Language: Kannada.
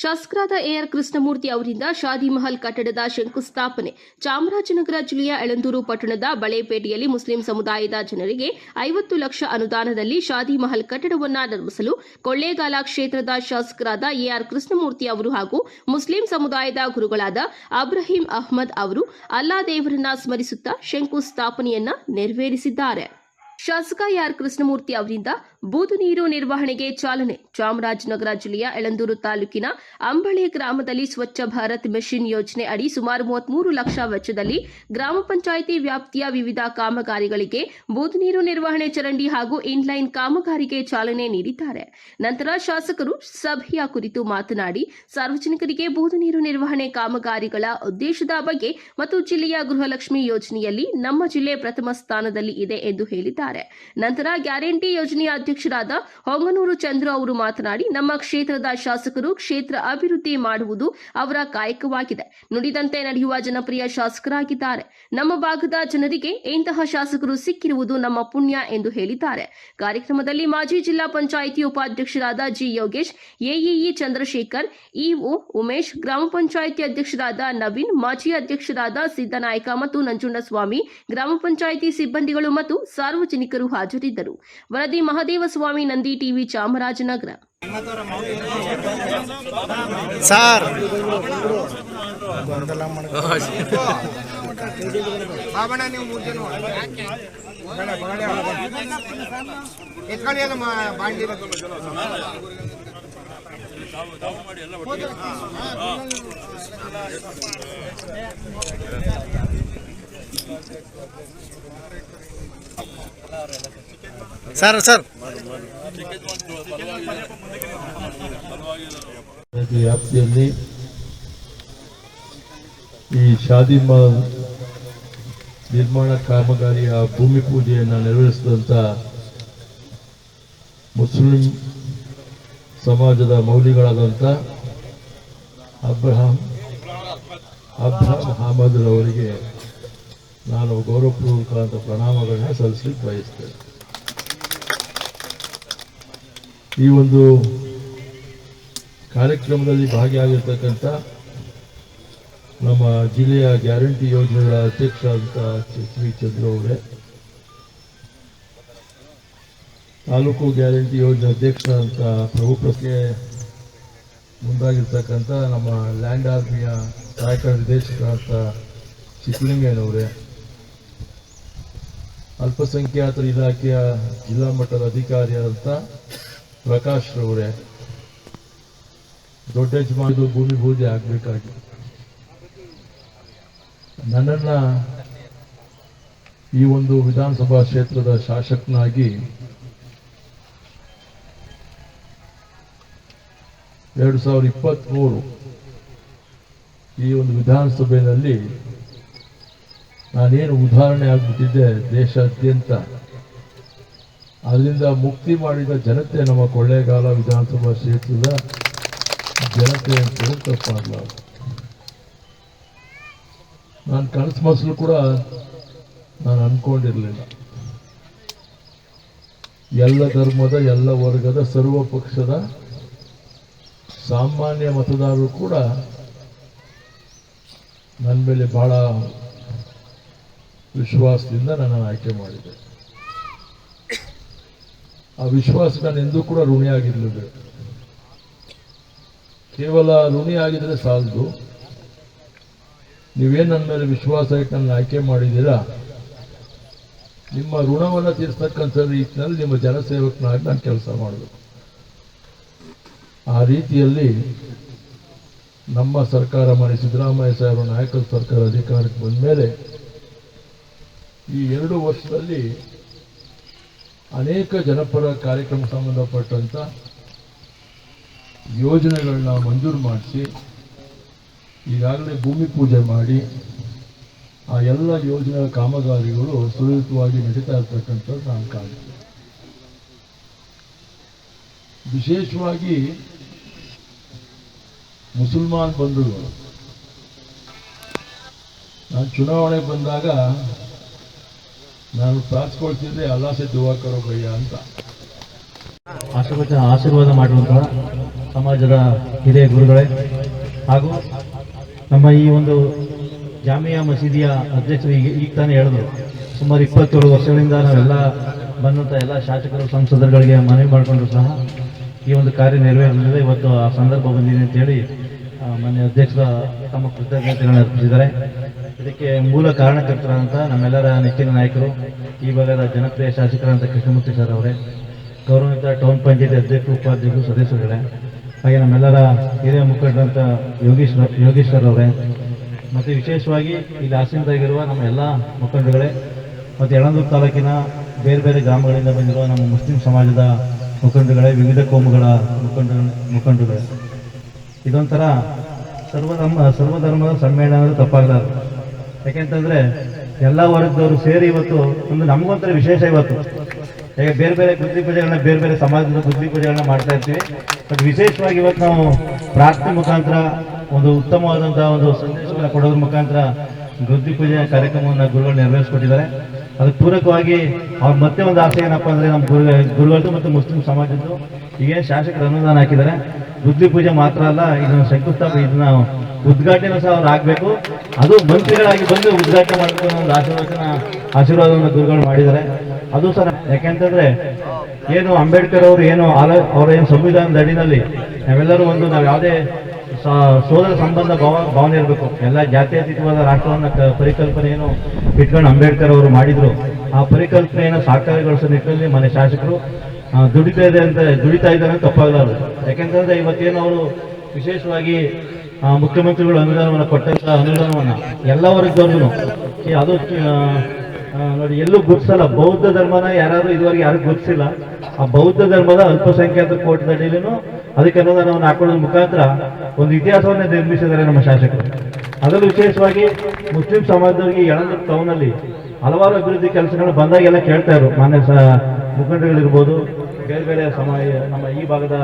ಶಾಸಕರಾದ ಎಆರ್ ಕೃಷ್ಣಮೂರ್ತಿ ಅವರಿಂದ ಶಾದಿ ಮಹಲ್ ಕಟ್ಟಡದ ಶಂಕುಸ್ಥಾಪನೆ. ಚಾಮರಾಜನಗರ ಜಿಲ್ಲೆಯ ಎಳಂದೂರು ಪಟ್ಟಣದ ಬಳೆಪೇಟೆಯಲ್ಲಿ ಮುಸ್ಲಿಂ ಸಮುದಾಯದ ಜನರಿಗೆ ಐವತ್ತು ಲಕ್ಷ ಅನುದಾನದಲ್ಲಿ ಶಾದಿ ಮಹಲ್ ಕಟ್ಟಡವನ್ನು ನಿರ್ಮಿಸಲು ಕೊಳ್ಳೇಗಾಲ ಕ್ಷೇತ್ರದ ಶಾಸಕರಾದ ಎಆರ್ ಕೃಷ್ಣಮೂರ್ತಿ ಅವರು ಹಾಗೂ ಮುಸ್ಲಿಂ ಸಮುದಾಯದ ಗುರುಗಳಾದ ಅಬ್ರಾಹಿಂ ಅಹ್ಮದ್ ಅವರು ಅಲ್ಲಾ ದೇವರನ್ನ ಸ್ಮರಿಸುತ್ತಾ ಶಂಕುಸ್ಥಾಪನೆಯನ್ನ ನೆರವೇರಿಸಿದ್ದಾರೆ. ಶಾಸಕ ಆರ್ ಕೃಷ್ಣಮೂರ್ತಿ ಅವರಿಂದ ಬೂದು ನೀರು ನಿರ್ವಹಣೆಗೆ ಚಾಲನೆ ಚಾಮರಾಜನಗರ ಜಿಲ್ಲೆಯ ಎಳಂದೂರು ತಾಲೂಕಿನ ಅಂಬಳೆ ಗ್ರಾಮದಲ್ಲಿ ಸ್ವಚ್ಛ ಭಾರತ್ ಮಿಷನ್ ಯೋಜನೆ ಅಡಿ ಸುಮಾರು ಮೂವತ್ಮೂರು ಲಕ್ಷ ವೆಚ್ಚದಲ್ಲಿ ಗ್ರಾಮ ಪಂಚಾಯಿತಿ ವ್ಯಾಪ್ತಿಯ ವಿವಿಧ ಕಾಮಗಾರಿಗಳಿಗೆ ಬೂದು ನೀರು ನಿರ್ವಹಣೆ ಚರಂಡಿ ಹಾಗೂ ಇನ್ಲೈನ್ ಕಾಮಗಾರಿಗೆ ಚಾಲನೆ ನೀಡಿದ್ದಾರೆ. ನಂತರ ಶಾಸಕರು ಸಭೆಯ ಕುರಿತು ಮಾತನಾಡಿ, ಸಾರ್ವಜನಿಕರಿಗೆ ಬೂದು ನೀರು ನಿರ್ವಹಣೆ ಕಾಮಗಾರಿಗಳ ಉದ್ದೇಶದ ಬಗ್ಗೆ ಮತ್ತು ಜಿಲ್ಲೆಯ ಗೃಹಲಕ್ಷ್ಮಿ ಯೋಜನೆಯಲ್ಲಿ ನಮ್ಮ ಜಿಲ್ಲೆ ಪ್ರಥಮ ಸ್ಥಾನದಲ್ಲಿ ಇದೆ ಎಂದು ಹೇಳಿದ್ದಾರೆ. ನಂತರ ಗ್ಯಾರಂಟಿ ಯೋಜನೆಯ ಅಧ್ಯಕ್ಷರಾದ ಹೊಂಗನೂರು ಚಂದ್ರು ಅವರು ಮಾತನಾಡಿ, ನಮ್ಮ ಕ್ಷೇತ್ರದ ಶಾಸಕರು ಕ್ಷೇತ್ರ ಅಭಿವೃದ್ಧಿ ಮಾಡುವುದು ಅವರ ಕಾಯಕವಾಗಿದೆ. ನುಡಿದಂತೆ ನಡೆಯುವ ಜನಪ್ರಿಯ ಶಾಸಕರಾಗಿದ್ದಾರೆ. ನಮ್ಮ ಭಾಗದ ಜನರಿಗೆ ಇಂತಹ ಶಾಸಕರು ಸಿಕ್ಕಿರುವುದು ನಮ್ಮ ಪುಣ್ಯ ಎಂದು ಹೇಳಿದ್ದಾರೆ. ಕಾರ್ಯಕ್ರಮದಲ್ಲಿ ಮಾಜಿ ಜಿಲ್ಲಾ ಪಂಚಾಯಿತಿ ಉಪಾಧ್ಯಕ್ಷರಾದ G Yogesh, AEE Chandrashekar, EO Umesh, ಗ್ರಾಮ ಪಂಚಾಯಿತಿ ಅಧ್ಯಕ್ಷರಾದ ನವೀನ್, ಮಾಜಿ ಅಧ್ಯಕ್ಷರಾದ ಸಿದ್ದನಾಯಕ ಮತ್ತು ನಂಜುಂಡಸ್ವಾಮಿ, ಗ್ರಾಮ ಪಂಚಾಯಿತಿ ಸಿಬ್ಬಂದಿಗಳು ಮತ್ತು ಸಾರ್ವಜನಿಕರು ಹಾಜರಿದ್ದರು. ವರದಿ ಮಹದೇವಸ್ವಾಮಿ ನಂದಿ ಟಿವಿ ಚಾಮರಾಜನಗರ. ಮಾಡ ಬಾಬಣ್ಣ ಸರ್ ಸರ್. ವ್ಯಾಪ್ತಿಯಲ್ಲಿ ಈ ಶಾದಿ ಮಾಲ್ ನಿರ್ಮಾಣ ಕಾಮಗಾರಿಯ ಭೂಮಿ ಪೂಜೆಯನ್ನು ನೆರವೇರಿಸಿದಂಥ ಮುಸ್ಲಿಂ ಸಮಾಜದ ಮೌಲ್ಯಗಳಾದಂಥ ಅಬ್ರಹಾಂ ಅಬ್ರಹಾಂ ಅಹಮದ್ರವರಿಗೆ ನಾನು ಗೌರವಪೂರ್ವಕ ಪ್ರಣಾಮಗಳನ್ನ ಸಲ್ಲಿಸಲಿಕ್ಕೆ ಬಯಸ್ತೇನೆ. ಈ ಒಂದು ಕಾರ್ಯಕ್ರಮದಲ್ಲಿ ಭಾಗಿಯಾಗಿರ್ತಕ್ಕಂಥ ನಮ್ಮ ಜಿಲ್ಲೆಯ ಗ್ಯಾರಂಟಿ ಯೋಜನೆಗಳ ಅಧ್ಯಕ್ಷ ಅಂತ ಶ್ರೀ ಚಂದ್ರ ಅವರೇ, ತಾಲೂಕು ಗ್ಯಾರಂಟಿ ಯೋಜನೆ ಅಧ್ಯಕ್ಷ ಅಂತ ಪ್ರಭುಪ್ರಕ್ಕೆ ಮುಂದಾಗಿರ್ತಕ್ಕಂಥ ನಮ್ಮ ಲ್ಯಾಂಡ್ ಆರ್ಮಿಯ ಸಹಾಯಕ ನಿರ್ದೇಶಕ ಅಂತ ಚಿಕ್ಕಲಿಂಗಯ್ಯನವರೇ ಅಲ್ಪಸಂಖ್ಯಾತರ ಇಲಾಖೆಯ ಜಿಲ್ಲಾ ಮಟ್ಟದ ಅಧಿಕಾರಿಯಾದಂಥ ಪ್ರಕಾಶ್ ರವರೇ. ದೊಡ್ಡ ಯಜಮಾನದು ಭೂಮಿ ಪೂಜೆ ಆಗಬೇಕಾಗಿ. ನನ್ನನ್ನ ಈ ಒಂದು ವಿಧಾನಸಭಾ ಕ್ಷೇತ್ರದ ಶಾಸಕನಾಗಿ ಎರಡು ಸಾವಿರದ ಇಪ್ಪತ್ತ್ಮೂರು ಈ ಒಂದು ವಿಧಾನಸಭೆಯಲ್ಲಿ ನಾನೇನು ಉದಾಹರಣೆ ಆಗ್ಬಿಟ್ಟಿದ್ದೆ ದೇಶಾದ್ಯಂತ. ಅದರಿಂದ ಮುಕ್ತಿ ಮಾಡಿದ ಜನತೆ ನಮ್ಮ ಕೊಳ್ಳೇಗಾಲ ವಿಧಾನಸಭಾ ಕ್ಷೇತ್ರದ ಜನತೆ ಅಂತ ತಪ್ಪಾಗಲ್ಲ ನಾನು ಕನಸು ಮಸಲು ಕೂಡ ನಾನು ಅಂದ್ಕೊಂಡಿರಲಿಲ್ಲ ಎಲ್ಲ ಧರ್ಮದ, ಎಲ್ಲ ವರ್ಗದ, ಸರ್ವ ಪಕ್ಷದ ಸಾಮಾನ್ಯ ಮತದಾರರು ಕೂಡ ನನ್ನ ಮೇಲೆ ಬಹಳ ವಿಶ್ವಾಸದಿಂದ ನನ್ನನ್ನು ಆಯ್ಕೆ ಮಾಡಿದೆ. ಆ ವಿಶ್ವಾಸ ನಾನು ಎಂದೂ ಕೂಡ ಋಣಿಯಾಗಿರಲೇಬೇಕು ಕೇವಲ ಋಣಿ ಆಗಿದ್ರೆ ಸಾಲದು. ನೀವೇನು ನನ್ನ ಮೇಲೆ ವಿಶ್ವಾಸ ಇಟ್ಟು ನನ್ನ ಆಯ್ಕೆ ಮಾಡಿದ್ದೀರಾ? ನಿಮ್ಮ ಋಣವನ್ನು ತೀರಿಸ್ತಕ್ಕಂಥ ರೀತಿಯಲ್ಲಿ ನಿಮ್ಮ ಜನಸೇವಕನಾಗಿ ನಾನು ಕೆಲಸ ಮಾಡಬೇಕು. ಆ ರೀತಿಯಲ್ಲಿ ನಮ್ಮ ಸರ್ಕಾರ ಮಾಡಿ ಸಿದ್ದರಾಮಯ್ಯ ಸಾಹೇಬರ ನಾಯಕರ ಸರ್ಕಾರ ಅಧಿಕಾರಕ್ಕೆ ಬಂದ ಮೇಲೆ ಈ ಎರಡು ವರ್ಷದಲ್ಲಿ ಅನೇಕ ಜನಪರ ಕಾರ್ಯಕ್ರಮ ಸಂಬಂಧಪಟ್ಟಂಥ ಯೋಜನೆಗಳನ್ನ ಮಂಜೂರು ಮಾಡಿಸಿ, ಈಗಾಗಲೇ ಭೂಮಿ ಪೂಜೆ ಮಾಡಿ, ಆ ಎಲ್ಲ ಯೋಜನೆಗಳ ಕಾಮಗಾರಿಗಳು ಸುರಳಿತವಾಗಿ ನಡೀತಾ ಇರ್ತಕ್ಕಂಥದ್ದು ನಾನು ಕಾಣ್ತೀನಿ. ವಿಶೇಷವಾಗಿ ಮುಸಲ್ಮಾನ್ ಬಂಧುಗಳು. ನಾನು ಚುನಾವಣೆ ಬಂದಾಗ ನಾನು ಪ್ರಾರ್ಥಿಸ್ಕೊಳ್ತಿದ್ದೆ, ಅಲ್ಲಾ ದುವಾ ಕರೋ ಭಯ್ಯ ಅಂತ. ಆಶೀರ್ವಚನ, ಆಶೀರ್ವಾದ ಮಾಡುವಂತಹ ಸಮಾಜದ ಹಿರಿಯ ಗುರುಗಳೇ. ಹಾಗೂ ನಮ್ಮ ಈ ಒಂದು ಜಾಮಿಯಾ ಮಸೀದಿಯ ಅಧ್ಯಕ್ಷರು ಈಗ ಈಗ ತಾನೇ ಹೇಳಿದ್ರು, ಸುಮಾರು ಇಪ್ಪತ್ತೇಳು ವರ್ಷಗಳಿಂದ ನಾವೆಲ್ಲ ಬಂದಂಥ ಎಲ್ಲ ಶಾಸಕರು, ಸಂಸದರುಗಳಿಗೆ ಮನವಿ ಮಾಡಿಕೊಂಡ್ರು ಸಹ ಈ ಒಂದು ಕಾರ್ಯ ನೆರವೇರಲಿದೆ ಇವತ್ತು ಆ ಸಂದರ್ಭ ಬಂದಿದೆ ಅಂತೇಳಿ ಮನೆ ಅಧ್ಯಕ್ಷರ ತಮ್ಮ ಕೃತಜ್ಞತೆಗಳನ್ನು ಅರ್ಪಿಸಿದ್ದಾರೆ. ಇದಕ್ಕೆ ಮೂಲ ಕಾರಣಕರ್ತರಂತ ನಮ್ಮೆಲ್ಲರ ನೆಚ್ಚಿನ ನಾಯಕರು, ಈ ಭಾಗದ ಜನಪ್ರಿಯ ಶಾಸಕರಂತ ಕೃಷ್ಣಮೂರ್ತಿ ಸರ್ ಅವರೇ ಗೌರವಿತ ಟೌನ್ ಪಂಚಾಯತಿ ಅಧ್ಯಕ್ಷರು ಉಪಾಧ್ಯಕ್ಷರು, ಸದಸ್ಯರುಗಳೇ, ಹಾಗೆ ನಮ್ಮೆಲ್ಲರ ಹಿರಿಯ ಮುಖಂಡರಂತ ಯೋಗೀಶ್ ಸರ್ ಅವರೇ, ಮತ್ತು ವಿಶೇಷವಾಗಿ ಇಲ್ಲಿ ಆಸೀನರಾಗಿರುವ ನಮ್ಮ ಎಲ್ಲ ಮುಖಂಡರುಗಳೇ, ಮತ್ತು ಯಳಂದೂರು ತಾಲೂಕಿನ ಬೇರೆ ಬೇರೆ ಗ್ರಾಮಗಳಿಂದ ಬಂದಿರುವ ನಮ್ಮ ಮುಸ್ಲಿಂ ಸಮಾಜದ ಮುಖಂಡರುಗಳೇ, ವಿವಿಧ ಕೋಮುಗಳ ಮುಖಂಡ ಮುಖಂಡರುಗಳೇ. ಇದೊಂಥರ ಸರ್ವಧರ್ಮ, ಸರ್ವಧರ್ಮದ ಸಮ್ಮೇಳನ ತಪ್ಪಾಗಲಾರದು. ಯಾಕೆಂತಂದ್ರೆ ಎಲ್ಲ ವರ್ಗದವರು ಸೇರಿ ಇವತ್ತು ಒಂದು ನಮಗೊಂಥರ ವಿಶೇಷ ಇವತ್ತು. ಈಗ ಬೇರೆ ಬೇರೆ ಗುದ್ದಿ ಪೂಜೆಗಳನ್ನ ಬೇರೆ ಬೇರೆ ಸಮಾಜದ ಗುದ್ದಿ ಪೂಜೆಗಳನ್ನ ಮಾಡ್ತಾ ಇರ್ತೀವಿ. ಬಟ್ ವಿಶೇಷವಾಗಿ ಇವತ್ತು ನಾವು ಪ್ರಾರ್ಥನೆ ಮುಖಾಂತರ ಒಂದು ಉತ್ತಮವಾದಂತಹ ಒಂದು ಸಂದೇಶಗಳನ್ನ ಕೊಡೋದ್ರ ಮುಖಾಂತರ ಗುದ್ದಿ ಪೂಜೆ ಕಾರ್ಯಕ್ರಮವನ್ನು ಗುರುಗಳು ನೆರವೇರಿಸ್ಕೊಟ್ಟಿದ್ದಾರೆ. ಅದಕ್ಕೆ ಪೂರಕವಾಗಿ ಅವ್ರ ಮತ್ತೆ ಒಂದು ಆಸೆ ಏನಪ್ಪಾ ಅಂದ್ರೆ ನಮ್ಮ ಗುರು ಗುರುಗಳದ್ದು ಮತ್ತು ಮುಸ್ಲಿಂ ಸಮಾಜದ್ದು. ಈಗೇನು ಶಾಸಕರು ಅನುದಾನ ಹಾಕಿದ್ದಾರೆ. ಬುದ್ಧಿ ಪೂಜೆ ಮಾತ್ರ ಅಲ್ಲ, ಇದನ್ನು ಶಂಕುಸ್ಥಾಪನೆ, ಇದನ್ನ ಉದ್ಘಾಟನೆ ಸಹ ಅವ್ರು ಆಗ್ಬೇಕು. ಅದು ಮಂತ್ರಿಗಳಾಗಿ ಬಂದು ಉದ್ಘಾಟನೆ ಅನ್ನೋ ಒಂದು ಆಶೀರ್ವಾದನ ಆಶೀರ್ವಾದವನ್ನು ಗುರುಗಳು ಮಾಡಿದ್ದಾರೆ. ಅದು ಸಹ ಯಾಕೆಂತಂದ್ರೆ, ಏನು ಅಂಬೇಡ್ಕರ್ ಅವರು ಏನು ಆಲ ಅವರ ಏನು ಸಂವಿಧಾನದ ಅಡಿನಲ್ಲಿ ನಾವೆಲ್ಲರೂ ಒಂದು ನಾವು ಯಾವುದೇ ಸೋದರ ಸಂಬಂಧ ಭಾವ ಭಾವನೆ ಇರಬೇಕು. ಎಲ್ಲ ಜಾತ್ಯತೀತವಾದ ರಾಷ್ಟ್ರವನ್ನ ಪರಿಕಲ್ಪನೆಯನ್ನು ಇಟ್ಕೊಂಡು ಅಂಬೇಡ್ಕರ್ ಅವರು ಮಾಡಿದ್ರು. ಆ ಪರಿಕಲ್ಪನೆಯನ್ನು ಸಾಕಾರಗೊಳಿಸೋ ನಿಟ್ಟಿನಲ್ಲಿ ಮನೆ ಶಾಸಕರು ದುಡಿತಾ ಇದೆ ಅಂತ ದುಡಿತಾ ಇದ್ದಾರೆ ತಪ್ಪಾಗಲಾರದು. ಯಾಕೆಂತಂದ್ರೆ ಇವತ್ತೇನು ಅವರು ವಿಶೇಷವಾಗಿ ಮುಖ್ಯಮಂತ್ರಿಗಳು ಅನುದಾನವನ್ನು ಕೊಟ್ಟಂತ ಅನುದಾನವನ್ನ ಎಲ್ಲ ವರ್ಗದವ್ರಿಗೂ ಅದು ನೋಡಿ, ಎಲ್ಲೂ ಗುರ್ಸಲ್ಲ ಬೌದ್ಧ ಧರ್ಮನ ಯಾರಾದರೂ ಇದುವರೆಗೆ ಯಾರು ಗುರ್ಸಿಲ್ಲ ಆ ಬೌದ್ಧ ಧರ್ಮದ ಅಲ್ಪಸಂಖ್ಯಾತ ಕೋಟಿನಡಿಲೂ ಅದಕ್ಕೆ ಅನುದಾನವನ್ನು ಹಾಕೊಳ್ಳೋದ್ರ ಮುಖಾಂತರ ಒಂದು ಇತಿಹಾಸವನ್ನೇ ನಿರ್ಮಿಸಿದ್ದಾರೆ ನಮ್ಮ ಶಾಸಕರು. ಅದರಲ್ಲೂ ವಿಶೇಷವಾಗಿ ಮುಸ್ಲಿಂ ಸಮಾಜದವರಿಗೆ ಯಳಂದ ಟೌನಲ್ಲಿ ಹಲವಾರು ಅಭಿವೃದ್ಧಿ ಕೆಲಸಗಳು ಬಂದಾಗೆಲ್ಲ ಕೇಳ್ತಾ ಇದ್ರು. ಮಾನ್ಯ ಸ ಮುಖಂಡರುಗಳಿರ್ಬೋದು ಬೇರೆ ಬೇರೆ ಸಮಯ, ನಮ್ಮ ಈ ಭಾಗದ